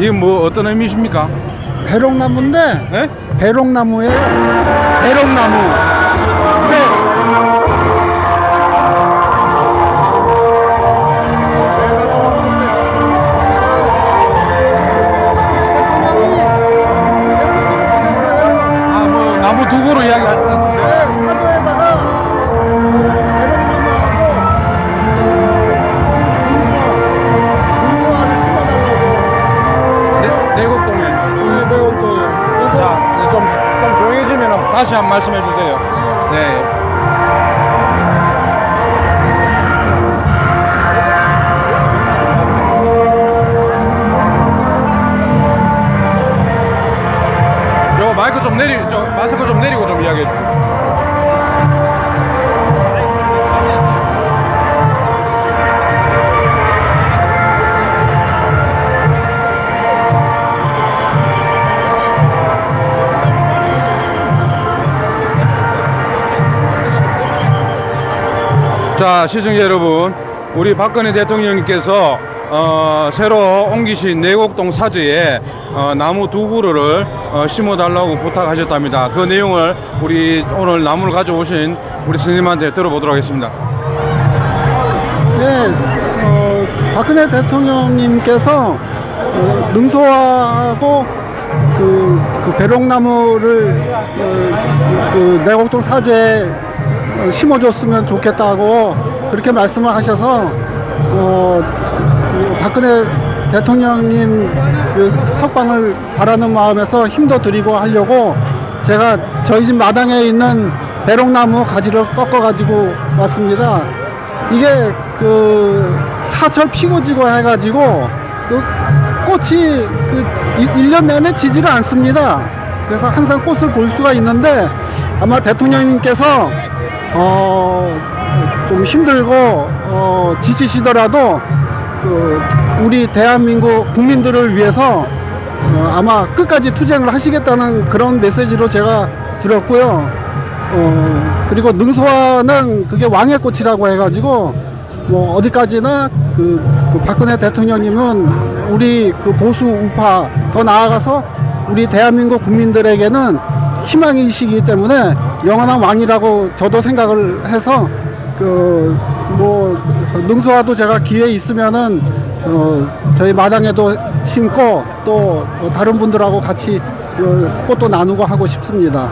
이건 뭐 어떤 의미십니까? 배롱나무인데 네? 배롱나무예요. 배롱나무. 다시 한번 말씀해 주세요. 네. 자, 시청자 여러분, 우리 박근혜 대통령님께서 어, 새로 옮기신 내곡동 사저에 어, 나무 두 그루를 어, 심어달라고 부탁하셨답니다. 그 내용을 우리 오늘 나무를 가져오신 우리 스님한테 들어보도록 하겠습니다. 네, 어, 박근혜 대통령님께서 어, 능소하고 그, 그 배롱나무를 어, 그 내곡동 사제에 어, 심어줬으면 좋겠다고 그렇게 말씀을 하셔서 어, 그 박근혜 대통령님 그 석방을 바라는 마음에서 힘도 드리고 하려고 제가 저희 집 마당에 있는 배롱나무 가지를 꺾어 가지고 왔습니다. 이게 그 사철 피고 지고 해가지고 그 꽃이 그일년 내내 지지를 않습니다. 그래서 항상 꽃을 볼 수가 있는데 아마 대통령님께서 어 좀 힘들고 어 지치시더라도 그 우리 대한민국 국민들을 위해서 어, 아마 끝까지 투쟁을 하시겠다는 그런 메시지로 제가 들었고요. 어, 그리고 능소화는 그게 왕의 꽃이라고 해가지고 뭐 어디까지나 그, 그 박근혜 대통령님은 우리 그 보수 우파 더 나아가서 우리 대한민국 국민들에게는 희망이시기 때문에 영원한 왕이라고 저도 생각을 해서 그 뭐 능소화도 제가 기회 있으면은 어, 저희 마당에도 심고 또 어, 다른 분들하고 같이 어, 꽃도 나누고 하고 싶습니다.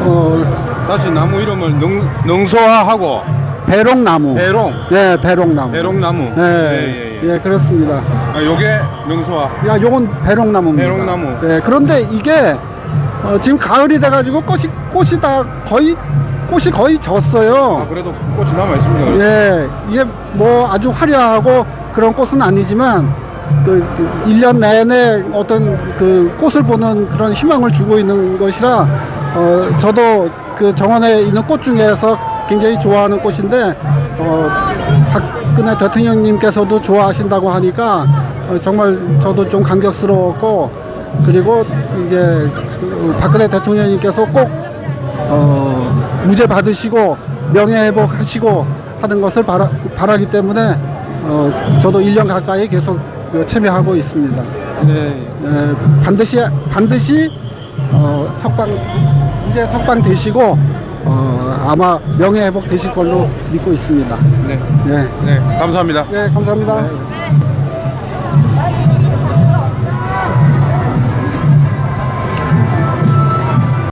어, 다시 나무 이름을 능, 능소화하고 배롱나무. 배롱, 네, 배롱나무. 배롱나무. 네, 예, 예, 예. 예, 그렇습니다. 아, 요게 능소화. 야, 요건 배롱나무입니다. 배롱나무. 네, 그런데 이게 어, 지금 가을이 돼가지고 꽃이 꽃이 다 거의 꽃이 거의 아, 졌어요. 그래도 꽃이 남아 있습니다. 예, 이게 뭐 아주 화려하고 그런 꽃은 아니지만 그, 그 1년 내내 어떤 그 꽃을 보는 그런 희망을 주고 있는 것이라 어, 저도 그 정원에 있는 꽃 중에서 굉장히 좋아하는 꽃인데 어, 박근혜 대통령님께서도 좋아하신다고 하니까 어, 정말 저도 좀 감격스러웠고 그리고 이제 그 박근혜 대통령님께서 꼭 어, 무죄 받으시고 명예 회복하시고 하는 것을 바라, 바라기 때문에 어, 저도 1년 가까이 계속 그 참여하고 있습니다. 네. 에, 반드시 반드시 어, 석방 이제 석방 되시고 어, 아마 명예 회복 되실 걸로 믿고 있습니다. 네. 네, 네. 감사합니다. 네 감사합니다.